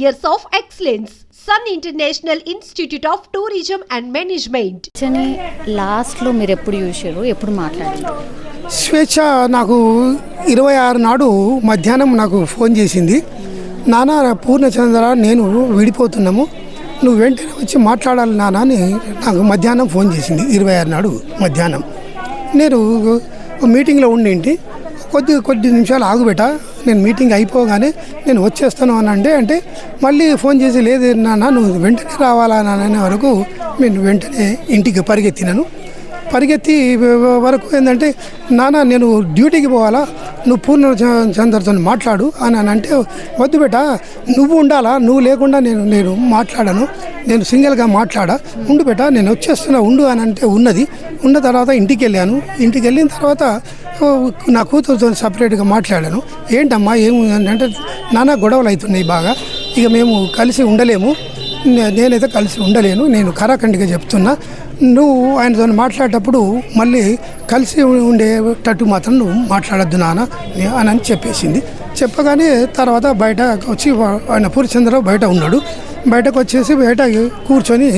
years of excellence. Sun International Institute of Tourism and Management. అని లాస్ట్లో మీరు ఎప్పుడు చూసారు ఎప్పుడు మాట్లాడారు? స్వేచ్ఛ నాకు ఇరవై ఆరు నాడు మధ్యాహ్నం నాకు ఫోన్ చేసింది. నాన్న పూర్ణచంద్ర నేను విడిపోతున్నాము. నువ్వు వెంటనే వచ్చి మాట్లాడాలి నాన్న అని నాకు మధ్యాహ్నం ఫోన్ చేసింది. ఇరవై ఆరు నాడు మధ్యాహ్నం. నేను మీటింగ్లో ఉండింటి కొద్ది కొద్ది నిమిషాలు ఆగుబెట నేను మీటింగ్ అయిపోగానే నేను వచ్చేస్తాను అని అంటే అంటే మళ్ళీ ఫోన్ చేసి లేదు నాన్న నువ్వు వెంటనే రావాలా నాన్న అనే వరకు నేను వెంటనే ఇంటికి పరిగెత్తినాను. పరిగెత్తి వరకు ఏంటంటే నాన్న నేను డ్యూటీకి పోవాలా? నువ్వు పూర్ణ చంద్రతో మాట్లాడు. అని అని అంటే వద్దు బేట నువ్వు ఉండాలా? నువ్వు లేకుండా నేను నేను మాట్లాడను. నేను సింగిల్గా మాట్లాడా? ఉండు బేట నేను వచ్చేస్తున్నా ఉండు. అని అంటే ఉన్నది. ఉన్న తర్వాత ఇంటికి వెళ్ళాను ఇంటికి వెళ్ళిన తర్వాత నా కూతురుతో సపరేట్గా మాట్లాడాను. ఏంటమ్మా ఏమి అంటే నానా గొడవలు అవుతున్నాయి బాగా. ఇక మేము కలిసి ఉండలేము. నేనైతే కలిసి ఉండలేను. నేను కరాఖండిగా చెప్తున్నా. నువ్వు ఆయనతో మాట్లాడేటప్పుడు మళ్ళీ కలిసి ఉండేటట్టు మాత్రం నువ్వు మాట్లాడద్దు నాన్న అని అని చెప్పేసింది. చెప్పగానే తర్వాత బయట వచ్చి ఆయన పూరిచంద్రరావు బయట ఉన్నాడు. బయటకు వచ్చేసి బయట కూర్చొని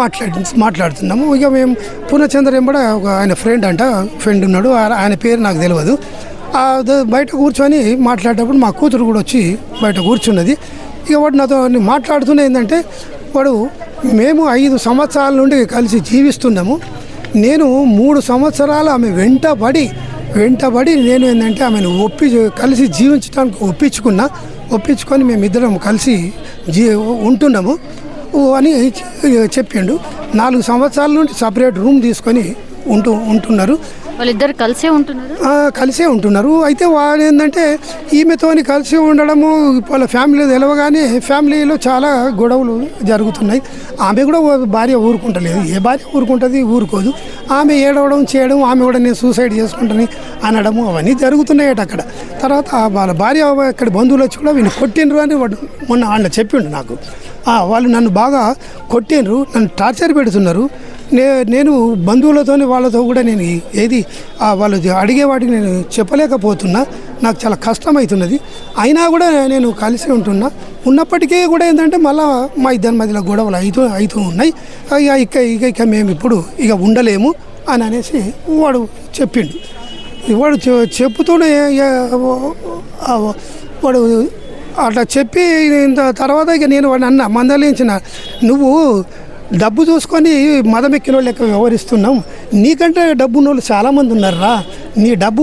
మాట్లాడి మాట్లాడుతున్నాము. ఇక మేము పూర్ణచంద్ర కూడా ఒక ఆయన ఫ్రెండ్ అంట ఫ్రెండ్ ఉన్నాడు. ఆయన పేరు నాకు తెలియదు బయట కూర్చొని మాట్లాడేటప్పుడు మా కూతురు కూడా వచ్చి బయట కూర్చున్నది. ఇక వాడు నాతో మాట్లాడుతూనే ఏంటంటే వాడు మేము ఐదు సంవత్సరాల నుండి కలిసి జీవిస్తున్నాము. నేను మూడు సంవత్సరాలు ఆమె వెంటబడి వెంటబడి నేను ఏంటంటే ఆమెను ఒప్పి కలిసి జీవించడానికి ఒప్పించుకున్నా. ఒప్పించుకొని మేమిద్దరం కలిసి జీ ఉంటున్నాము. అని చెప్పిండు నాలుగు సంవత్సరాల నుండి సపరేట్ రూమ్ తీసుకొని ఉంటూ ఉంటున్నారు. వాళ్ళిద్దరు కలిసే ఉంటున్నారు? కలిసే ఉంటున్నారు. అయితే వాడు ఏంటంటే ఈమెతోని కలిసి ఉండడము వాళ్ళ ఫ్యామిలీ తెలవగానే ఫ్యామిలీలో చాలా గొడవలు జరుగుతున్నాయి. ఆమె కూడా భార్య ఊరుకుంటలేదు. ఏ భార్య ఊరుకుంటుంది? ఊరుకోదు. ఆమె ఏడవడం చేయడం ఆమె కూడా నేను సూసైడ్ చేసుకుంటాను అనడము అవన్నీ జరుగుతున్నాయట అక్కడ. తర్వాత వాళ్ళ భార్య ఇక్కడ బంధువులు వచ్చి కూడా వీళ్ళు కొట్టిండ్రు అని వాడు మొన్న ఆయన చెప్పిండు నాకు. వాళ్ళు నన్ను బాగా కొట్టినరు నన్ను టార్చర్ పెడుతున్నారు. నే నేను బంధువులతోని వాళ్ళతో కూడా నేను ఏది వాళ్ళు అడిగే వాటికి నేను చెప్పలేకపోతున్నా. నాకు చాలా కష్టమవుతున్నది అయినా కూడా నేను కలిసి ఉంటున్నా. ఉన్నప్పటికీ కూడా ఏంటంటే మళ్ళా మా ఇద్దరి మధ్యలో గొడవలు అవుతూ అవుతూ ఉన్నాయి. ఇక ఇక ఇక ఇక మేము ఇప్పుడు ఇక ఉండలేము అని అనేసి వాడు చెప్పిండు. వాడు చె- చెప్పుతూనే వాడు అట్లా చెప్పి తర్వాత ఇక నేను వాడిని అన్న మందలించిన. నువ్వు డబ్బు చూసుకొని మదం ఎక్కిన వాళ్ళు లెక్క వ్యవహరిస్తున్నాం. నీకంటే డబ్బు ఉన్న వాళ్ళు చాలామంది ఉన్నారురా. నీ డబ్బు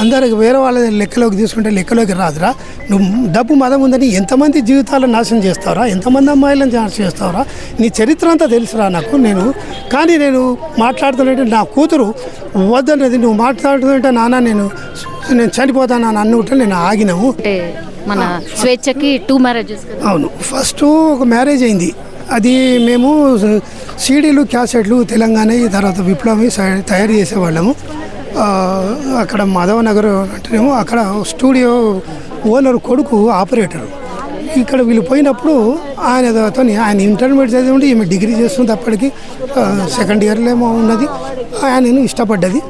అందరికి వేరే వాళ్ళ లెక్కలోకి తీసుకుంటే లెక్కలోకి రాదురా. నువ్వు డబ్బు మదం ఉందని ఎంతమంది జీవితాలను నాశనం చేస్తావురా? ఎంతమంది అమ్మాయిలను నాశనం చేస్తావురా? నీ చరిత్ర అంతా తెలుసురా నాకు నేను. కానీ నేను మాట్లాడుతున్నట్టు నా కూతురు వద్దన్నది నువ్వు మాట్లాడుతుంటే నాన్న నేను నేను చనిపోతాను అని అనుకుంటే నేను ఆగినాము మన స్వేచ్ఛకి టూ మ్యారేజెస్ అవును. ఫస్ట్ ఒక మ్యారేజ్ అయింది. అది మేము సీడీలు క్యాసెట్లు తెలంగాణ తర్వాత విప్లవం తయారు చేసేవాళ్ళము. అక్కడ మాధవ నగర్ అంటేనేమో అక్కడ స్టూడియో ఓనర్ కొడుకు ఆపరేటరు. ఇక్కడ వీళ్ళు పోయినప్పుడు ఆయన ఆయన ఇంటర్మీడియట్ చదివి ఉండి ఈమె డిగ్రీ చేస్తుంది అప్పటికి సెకండ్ ఇయర్లో ఏమో ఉన్నది. ఆయనను ఇష్టపడ్డది.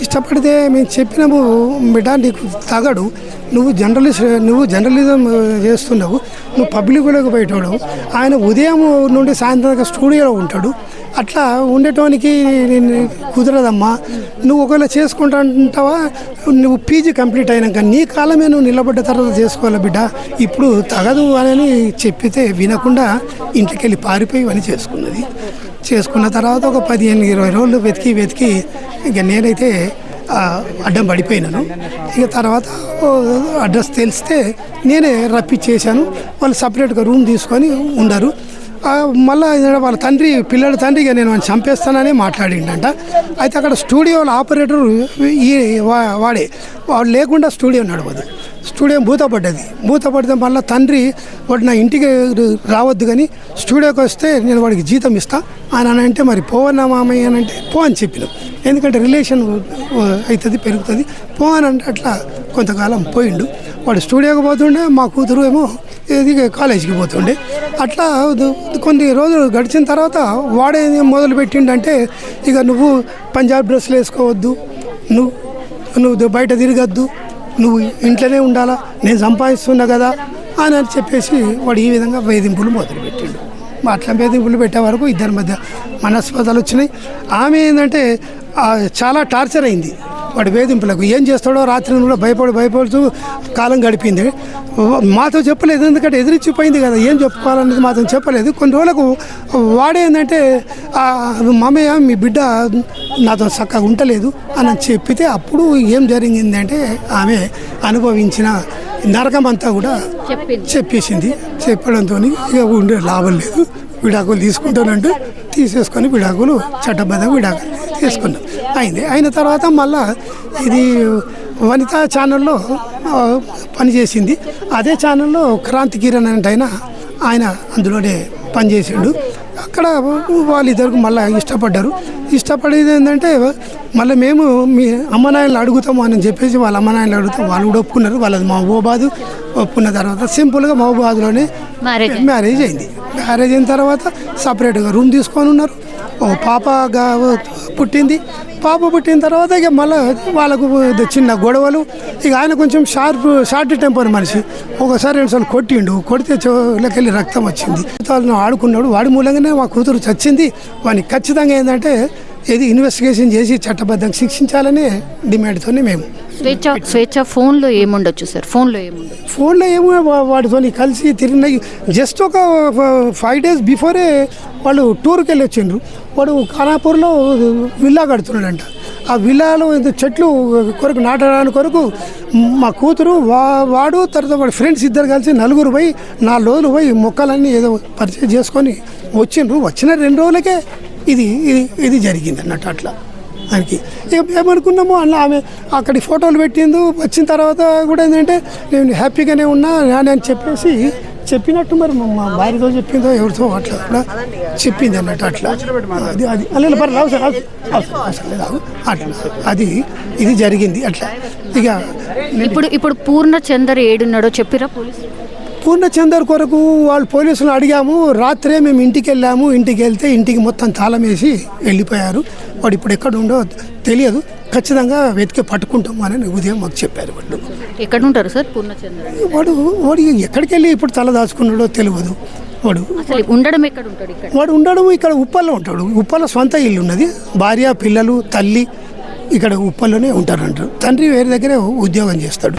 ఇష్టపడితే మేము చెప్పినాము బిడ్డ నీకు తగడు. నువ్వు జర్నలిస్ట్ నువ్వు జర్నలిజం చేస్తున్నావు. నువ్వు పబ్లిక్లోకి పోయేటోడు. ఆయన ఉదయం నుండి సాయంత్రం దాకా స్టూడియోలో ఉంటాడు. అట్లా ఉండేటోనికి నేను కుదరదమ్మా. నువ్వు ఒకవేళ చేసుకుంటా అంటావా నువ్వు పీజీ కంప్లీట్ అయినాక నీ కాలమే నువ్వు నిలబడ్డ తర్వాత చేసుకోవాలి బిడ్డ? ఇప్పుడు తగదు అని చెప్పితే వినకుండా ఇంటికి వెళ్ళి పారిపోయి అని చేసుకున్నది. చేసుకున్న తర్వాత ఒక పదిహేను ఇరవై రోజులు వెతికి వెతికి ఇక నేనైతే అడ్డం పడిపోయినాను. ఇక తర్వాత అడ్రస్ తెలిస్తే నేనే రప్పించేసాను వాళ్ళు సపరేట్గా రూమ్ తీసుకొని ఉండరు. మళ్ళా వాళ్ళ తండ్రి పిల్లల తండ్రిగా నేను చంపేస్తానని మాట్లాడిండంట. అయితే అక్కడ స్టూడియోలో ఆపరేటర్ ఈ వా- వాడే. వాడు లేకుండా స్టూడియో నడవదు. స్టూడియో మూతపడ్డది. మూతపడితే మళ్ళీ తండ్రి వాడు నా ఇంటికి రావద్దు కానీ స్టూడియోకి వస్తే నేను వాడికి జీతం ఇస్తా. అని అని అంటే మరి పోవన్నా మామయ్య అని అంటే పో అని చెప్పినాం. ఎందుకంటే రిలేషన్ అవుతుంది పెరుగుతుంది. పో అని అంటే అట్లా కొంతకాలం పోయిండు. వాడు స్టూడియోకి పోతుండే మా కూతురు ఏమో ఇది కాలేజీకి పోతుండే. అట్లా కొన్ని రోజులు గడిచిన తర్వాత వాడే మొదలు పెట్టిండంటే ఇక నువ్వు పంజాబ్ డ్రెస్సులు వేసుకోవద్దు నువ్వు నువ్వు బయట తిరగద్దు నువ్వు ఇంట్లోనే ఉండాలా నేను సంపాదిస్తున్నా కదా అని అని చెప్పేసి వాడు ఈ విధంగా వేధింపులు మొదలుపెట్టిండు. అట్లా వేధింపులు పెట్టే వరకు ఇద్దరి మధ్య మనస్పదాలు వచ్చినాయి. ఆమె ఏంటంటే చాలా టార్చర్ అయింది. వాడు వేధింపులకు ఏం చేస్తాడో రాత్రి కూడా భయపడి భయపడుతూ కాలం గడిపింది. మాతో చెప్పలేదు ఎందుకంటే ఎదిరించిపోయింది కదా ఏం చెప్పుకోవాలనేది మాతో చెప్పలేదు. కొన్ని రోజులకు వాడేందంటే "ఆ, మామయ్య మీ బిడ్డ నాతో చక్కగా ఉండలేదు అని చెప్పితే అప్పుడు ఏం జరిగిందంటే ఆమె అనుభవించిన నరకం అంతా కూడా చెప్పేసింది. చెప్పడంతో ఇక ఉండే లాభం లేదు. విడాకులు తీసుకుంటానంటూ తీసేసుకొని విడాకులు చట్టబద్ధ విడాకులు. తీసుకున్నాం అయింది. అయిన తర్వాత మళ్ళా ఇది వనితా ఛానల్లో పనిచేసింది అదే ఛానల్లో క్రాంతి కిరణ్ అంటే ఆయన ఆయన అందులోనే పనిచేసిండు అక్కడ వాళ్ళిద్దరికి మళ్ళీ ఇష్టపడ్డారు. ఇష్టపడేది ఏంటంటే మళ్ళీ మేము మీ అమ్మ నాయనలు అడుగుతాము అని చెప్పేసి వాళ్ళ అమ్మ నాయనలు అడుగుతాం. వాళ్ళు కూడా ఒప్పుకున్నారు. వాళ్ళది మహబూబాదు ఒప్పుకున్న తర్వాత సింపుల్గా మహబూబాద్లోనే మ్యారేజ్ అయింది. మ్యారేజ్ అయిన తర్వాత సపరేట్గా రూమ్ తీసుకొని ఉన్నారు. పాపగా పాప పుట్టింది. పాప పుట్టిన తర్వాత ఇక మళ్ళీ వాళ్ళకు చిన్న గొడవలు. ఇక ఆయన కొంచెం షార్ప్ షార్ట్ టెంపర్ మనిషి. ఒకసారి రెండుసార్లు కొట్టిండు. కొడితే చెవులకెళ్ళి రక్తం వచ్చింది. ఆడుకున్నాడు. వాడి మూలంగానే మా కూతురు చచ్చింది. వాడిని ఖచ్చితంగా ఏంటంటే ఇది ఇన్వెస్టిగేషన్ చేసి చట్టబద్ధంగా శిక్షించాలనే డిమాండ్తోనే మేము. స్వేచ్ఛ స్వేచ్ఛ ఫోన్లో ఏముండొచ్చు సార్? ఫోన్లో ఏముండొచ్చు? ఫోన్లో ఏమో వా- వాడితో కలిసి తిరిగినాయి జస్ట్ ఒక ఫైవ్ డేస్ బిఫోరే వాళ్ళు టూర్కి వెళ్ళి వచ్చిండ్రు వాడు ఖానాపూర్లో విల్లా కడుతున్నాడంట. ఆ విల్లాలో ఏదో చెట్లు కొరకు నాటడానికి కొరకు మా కూతురు వా వాడు తర్వాత వాడి ఫ్రెండ్స్ ఇద్దరు కలిసి నలుగురు పోయి నాలుగు రోజులు పోయి మొక్కలన్నీ ఏదో పరిచయం చేసుకొని వచ్చిండ్రు. వచ్చిన రెండు రోజులకే ఇది ఇది ఇది జరిగింది అన్నట్టు అట్లా. దానికి ఇక అలా ఆమె అక్కడి ఫోటోలు పెట్టిండు వచ్చిన తర్వాత కూడా ఏంటంటే నేను హ్యాపీగానే ఉన్నా అని అని చెప్పేసి చెప్పినట్టు మరి మా- భార్యతో చెప్పిందో ఎవరితో అట్లా కూడా చెప్పింది అన్నట్టు అట్లా. అది అది. అలా మరి రావు సార్ రావు. అట్లా అది ఇది జరిగింది అట్లా. ఇక ఇప్పుడు ఇప్పుడు పూర్ణ చందర్ ఏడున్నాడో చెప్పిరా పోలీసు పూర్ణచందర్ కొరకు వాళ్ళు పోలీసులు అడిగాము. రాత్రే మేము ఇంటికి వెళ్ళాము ఇంటికి వెళ్తే ఇంటికి మొత్తం తాళం వేసి వెళ్ళిపోయారు. వాడు ఇప్పుడు ఎక్కడ ఉండో తెలియదు. ఖచ్చితంగా వెతికి పట్టుకుంటాము అని ఉదయం మాకు చెప్పారు వాళ్ళు. ఎక్కడ ఉంటారు సార్ పూర్ణ చందర్? వాడు వాడు ఎక్కడికి వెళ్ళి ఇప్పుడు తల దాచుకున్నాడో తెలియదు. వాడు ఉండడం ఎక్కడ ఉంటాడు వాడు ఉండడం ఇక్కడ ఉప్పల్లో ఉంటాడు. ఉప్పల సొంత ఇల్లు ఉన్నది. భార్య పిల్లలు తల్లి ఇక్కడ ఉప్పల్లోనే ఉంటారంటారు. తండ్రి వేరే దగ్గరే ఉద్యోగం చేస్తాడు.